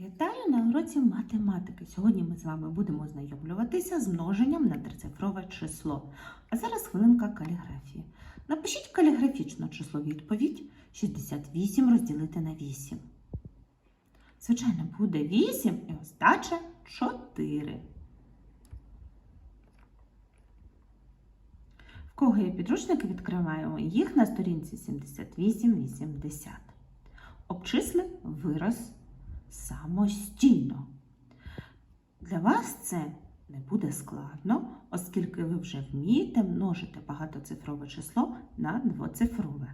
Вітаю на уроці математики. Сьогодні ми з вами будемо ознайомлюватися з множенням на трицифрове число. А зараз хвилинка каліграфії. Напишіть каліграфічно число відповідь 68 розділити на 8. Звичайно, буде 8 і остача 4. В кого є підручники, відкриваємо їх на сторінці 78-80. Обчисли вираз самостійно. Для вас це не буде складно, оскільки ви вже вмієте множити багатоцифрове число на двоцифрове.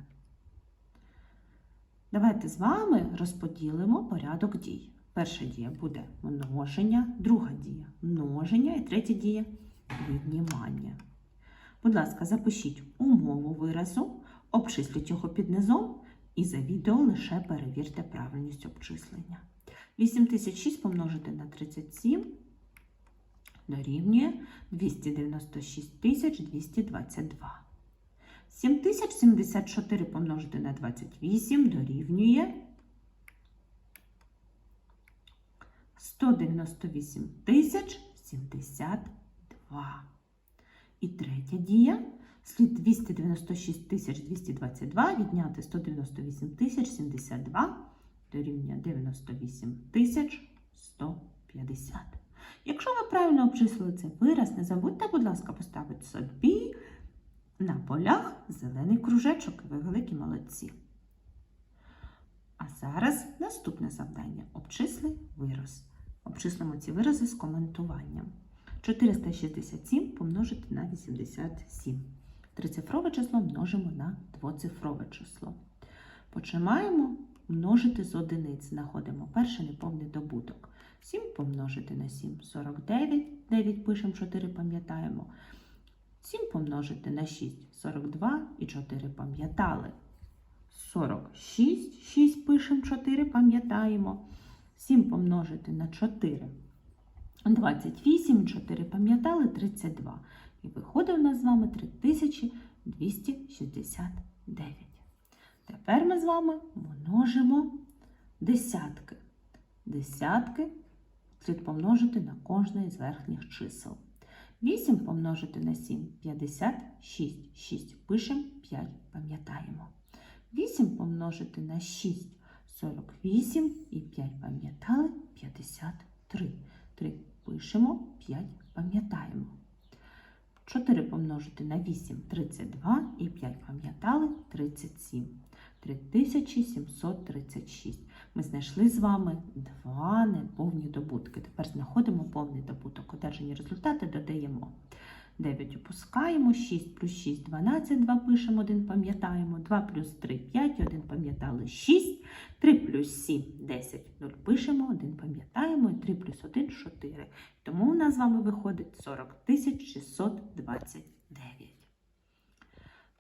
Давайте з вами розподілимо порядок дій. Перша дія буде множення, друга дія множення і третя дія віднімання. Будь ласка, запишіть умову виразу, обчисліть його під низом і за відео лише перевірте правильність обчислення. 8006 помножити на 37 дорівнює 296 222. 7074 помножити на 28 дорівнює 198 тисяч 72. І третя дія. Слід 296 тисяч 222 відняти 198 тисяч 72 дорівнює 98 150. Якщо ви правильно обчислили цей вираз, не забудьте, будь ласка, поставити собі на полях зелений кружечок. Ви великі молодці. А зараз наступне завдання. Обчисли вираз. Обчислимо ці вирази з коментуванням. 467 помножити на 87. Трицифрове число множимо на двоцифрове число. Починаємо множити з одиниць. Знаходимо перший неповний добуток. 7 помножити на 7 49. 9 пишемо 4, пам'ятаємо. 7 помножити на 6 42 і 4 пам'ятали. 46, 6 пишемо 4, пам'ятаємо. 7 помножити на 4. 28, 4 пам'ятали, 32. І виходить у нас з вами 3269. Тепер ми з вами множимо десятки. Десятки слід помножити на кожне із верхніх чисел. 8 помножити на 7 56. 6 пишемо, 5 пам'ятаємо. 8 помножити на 6 48 і 5 пам'ятали 53. 3 пишемо, 5 пам'ятаємо. 4 помножити на 8 32 і 5 пам'ятали 37. 3736. Ми знайшли з вами два неповні добутки. Тепер знаходимо повний добуток. Одержані результати додаємо. 9 опускаємо, 6 плюс 6 12, 2 пишемо, 1 пам'ятаємо, 2 плюс 3 5, 1 пам'ятали 6, 3 плюс 7 10, 0 пишемо, 1 пам'ятаємо і 3 плюс 1 4. Тому у нас з вами виходить 40 629.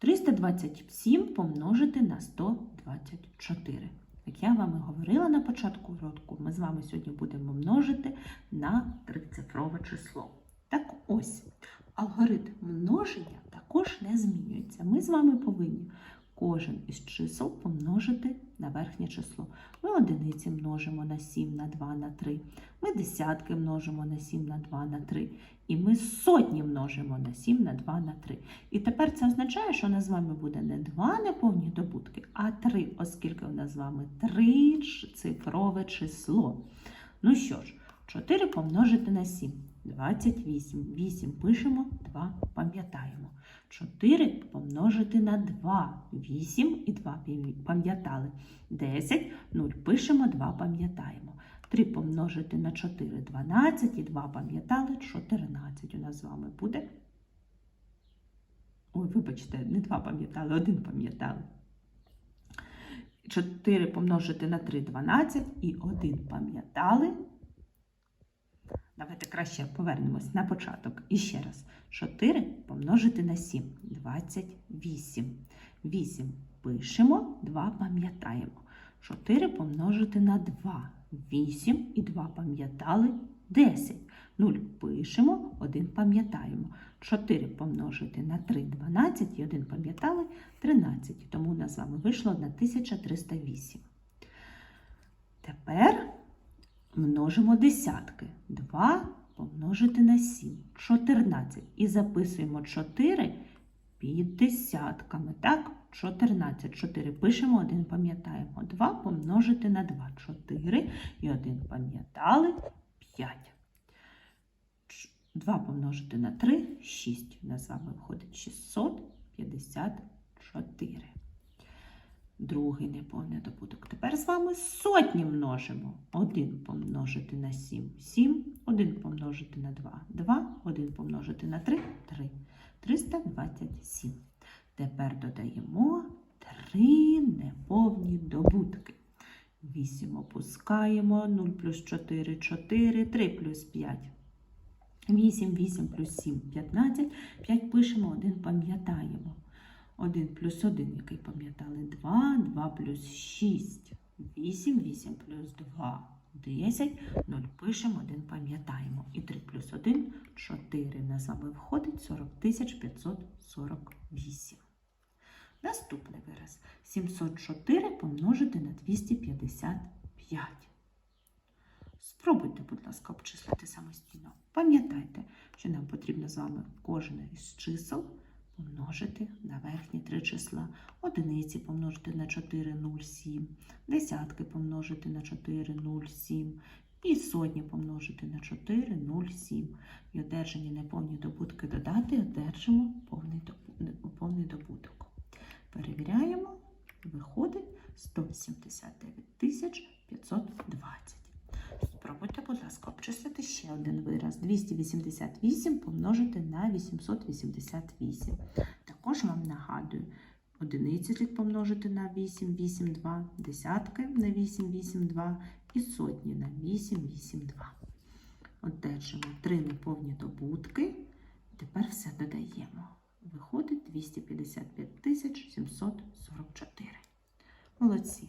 327 помножити на 124. Як я вам і говорила на початку уроку, ми з вами сьогодні будемо множити на трицифрове число. Так ось, алгоритм множення також не змінюється. Ми з вами повинні кожен із чисел помножити на верхнє число. Ми одиниці множимо на 7, на 2, на 3. Ми десятки множимо на 7, на 2, на 3. І ми сотні множимо на 7, на 2, на 3. І тепер це означає, що у нас з вами буде не два неповні добутки, а 3, оскільки у нас з вами трицифрове число. Ну що ж, 4 помножити на 7. 28. 8 пишемо, 2 пам'ятаємо. 4 помножити на 2. 8 і 2 пам'ятали. 10, 0 пишемо, 2 пам'ятаємо. 3 помножити на 4 12 і 2 пам'ятали, 14 у нас з вами буде. Ой, вибачте, не 2 пам'ятали, 1 пам'ятали. 4 помножити на 3 12 і 1 пам'ятали. Давайте краще повернемось на початок. І ще раз. 4 помножити на 7 28. 8 пишемо, 2 пам'ятаємо. 4 помножити на 2. 8 і 2 пам'ятали 10. 0 пишемо, 1 пам'ятаємо. 4 помножити на 3 12 і 1 пам'ятали 13. Тому у нас з вами вийшло 1308. Тепер множимо десятки. 2 помножити на 7. 14. І записуємо 4 під десятками. Так? 14. 4 пишемо, 1 пам'ятаємо. 2 помножити на 2. 4 і 1 пам'ятали. 5. 2 помножити на 3 – 6. У нас з вами виходить 654. Другий неповний добуток. Тепер з вами сотні множимо. 1 помножити на 7 – 7. 1 помножити на 2 – 2. 1 помножити на 3 – 3. 327. Тепер додаємо 3 неповні добутки. 8 опускаємо, 0 плюс 4 – 4, 3 плюс 5 – 8, 8 плюс 7 – 15, 5 пишемо, 1 пам'ятаємо. 1 плюс 1, який пам'ятали, 2, 2 плюс 6, 8, 8 плюс 2, 10, 0 пишемо, 1 пам'ятаємо. І 3 плюс 1 – 4. На вами входить 40 548. Наступний вираз. 704 помножити на 255. Спробуйте, будь ласка, обчислити самостійно. Пам'ятайте, що нам потрібно з вами кожне із чисел помножити на верхні три числа. Одиниці помножити на 4, 0, 7, десятки помножити на 4, 0, 7, і сотні помножити на 4, 0, 7. І одержані неповні добутки додати, одержимо повний, добуток. Перевіряємо, виходить 179 520. Спробуйте, будь ласка, обчислити ще один вираз. 288 помножити на 888. Також вам нагадую, одиниці слід помножити на 8, 8, 2, десятки на 8, 8, 2 і сотні на 8, 8, 2. Одержимо три неповні добутки. Тепер все додаємо. Виходить 255 744. Молодці.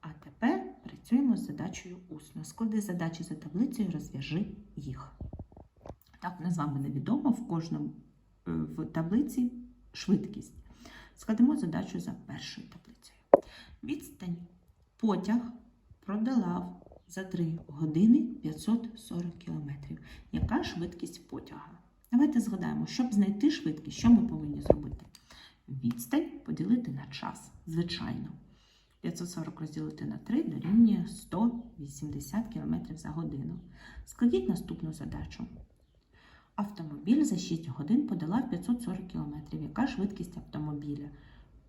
А тепер працюємо з задачею усно. Склади задачі за таблицею, розв'яжи їх. Так, у нас з вами невідомо в кожному е, в таблиці швидкість. Складемо задачу за першою таблицею. Відстань потяг продолав за 3 години 540 км. Яка швидкість потяга? Давайте згадаємо, щоб знайти швидкість, що ми повинні зробити? Відстань поділити на час, звичайно. 540 розділити на 3 дорівнює 180 км за годину. Складіть наступну задачу. Автомобіль за 6 годин подолав 540 км. Яка швидкість автомобіля?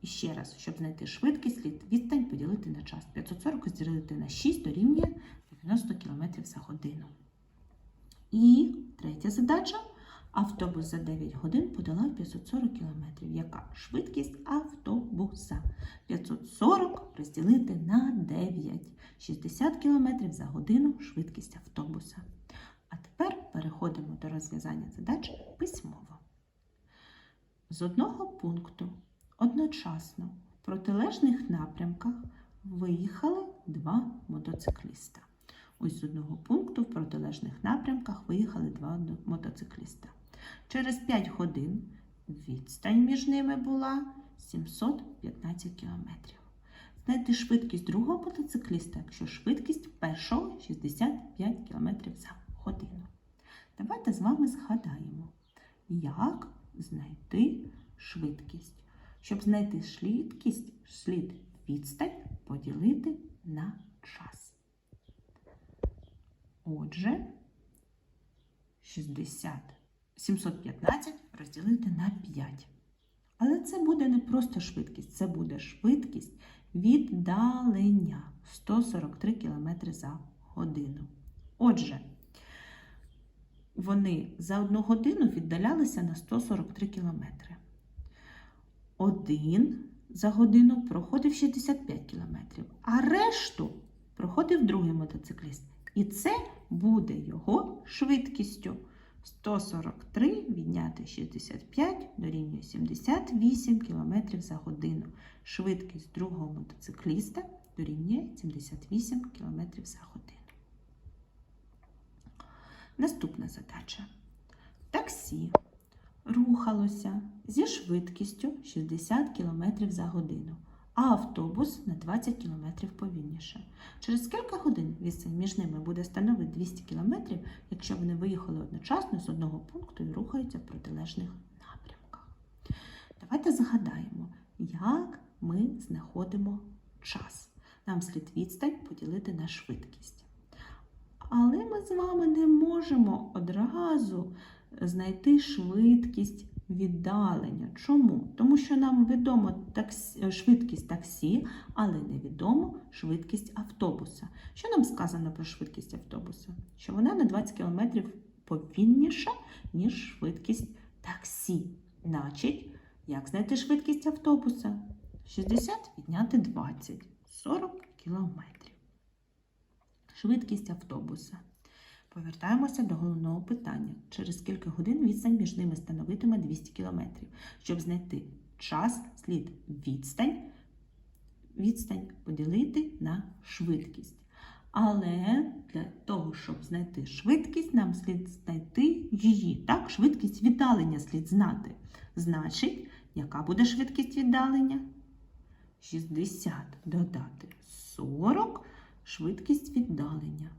І ще раз, щоб знайти швидкість, слід відстань поділити на час. 540 розділити на 6 дорівнює 90 км за годину. І третя задача. Автобус за 9 годин подолав 540 км. Яка швидкість автобуса? 540 розділити на 9. 60 км за годину швидкість автобуса. А тепер переходимо до розв'язання задач письмово. З одного пункту одночасно в протилежних напрямках виїхали два мотоцикліста. Ось з одного пункту в протилежних напрямках виїхали два мотоцикліста. Через 5 годин відстань між ними була 715 кілометрів. Знайти швидкість другого мотоцикліста, якщо швидкість першого 65 км за годину. Давайте з вами згадаємо, як знайти швидкість. Щоб знайти швидкість, слід відстань поділити на час. Отже, 60, 715 розділити на 5. Але це буде не просто швидкість, це буде швидкість віддалення 143 км за годину. Отже, вони за одну годину віддалялися на 143 км. Один за годину проходив 65 км, а решту проходив другий мотоцикліст. І це буде його швидкістю. 143 відняти 65 дорівнює 78 км за годину. Швидкість другого мотоцикліста дорівнює 78 км за годину. Наступна задача. Таксі рухалося зі швидкістю 60 км за годину, а автобус на 20 км повільніше. Через кілька годин відстань між ними буде становити 200 км, якщо вони виїхали одночасно з одного пункту і рухаються в протилежних напрямках. Давайте згадаємо, як ми знаходимо час. Нам слід відстань поділити на швидкість. Але ми з вами не можемо одразу знайти швидкість віддалення. Чому? Тому що нам відомо таксі, швидкість таксі, але невідомо швидкість автобуса. Що нам сказано про швидкість автобуса? Що вона на 20 км повільніша, ніж швидкість таксі. Значить, як знайти швидкість автобуса? 60 відняти 20, 40 км. Швидкість автобуса. Повертаємося до головного питання. Через кілька годин відстань між ними становитиме 200 км. Щоб знайти час, слід відстань, відстань поділити на швидкість. Але для того, щоб знайти швидкість, нам слід знайти її. Так, швидкість віддалення слід знати. Значить, яка буде швидкість віддалення? 60 додати 40 швидкість віддалення.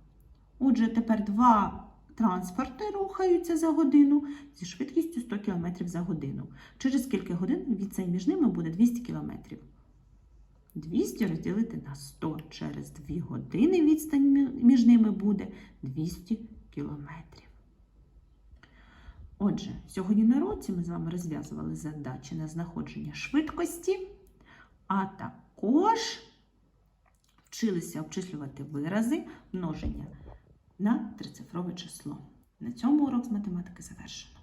Отже, тепер два транспорти рухаються за годину зі швидкістю 100 км за годину. Через кілька годин відстань між ними буде 200 км. 200 розділити на 100 через 2 години відстань між ними буде 200 км. Отже, сьогодні на році ми з вами розв'язували задачі на знаходження швидкості, а також вчилися обчислювати вирази множення на трицифрове число. На цьому урок з математики завершено.